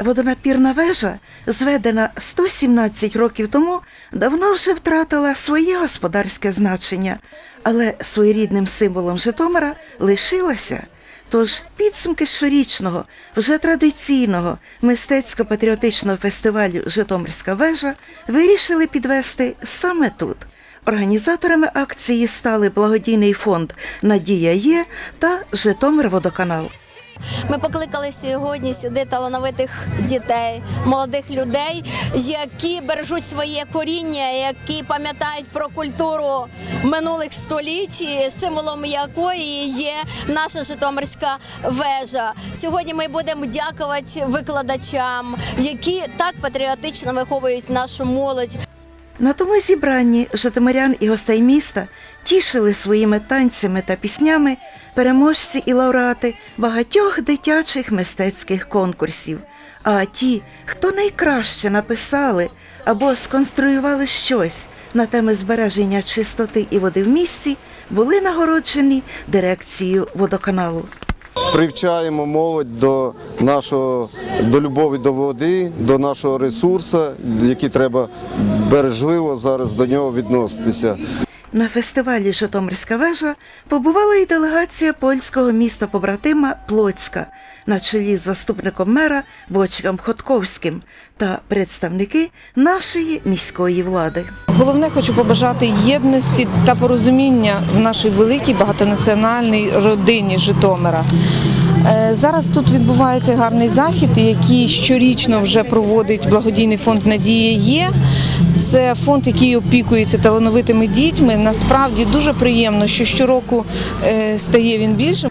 Водонапірна вежа, зведена 117 років тому, давно вже втратила своє господарське значення, але своєрідним символом Житомира лишилася. Тож підсумки щорічного, вже традиційного мистецько-патріотичного фестивалю Житомирська вежа вирішили підвести саме тут. Організаторами акції стали благодійний фонд Надія є та Житомирводоканал. Ми покликали сьогодні сюди талановитих дітей, молодих людей, які бережуть своє коріння, які пам'ятають про культуру минулих століть, символом якої є наша Житомирська вежа. Сьогодні ми будемо дякувати викладачам, які так патріотично виховують нашу молодь. На тому зібранні житомирян і гостей міста тішили своїми танцями та піснями переможці і лауреати багатьох дитячих мистецьких конкурсів. А ті, хто найкраще написали або сконструювали щось на теми збереження чистоти і води в місті, були нагороджені дирекцією водоканалу. Привчаємо молодь до нашого до любові до води, до нашого ресурсу, який треба бережливо зараз до нього відноситися. На фестивалі Житомирська вежа побувала і делегація польського міста побратима Плоцька на чолі з заступником мера Бочком Ходковським та представники нашої міської влади. Головне, хочу побажати єдності та порозуміння в нашій великій багатонаціональній родині Житомира. Е, Зараз тут відбувається гарний захід, який щорічно вже проводить благодійний фонд Надія є. Це фонд, який опікується талановитими дітьми. Насправді дуже приємно, що щороку е, стає він більшим.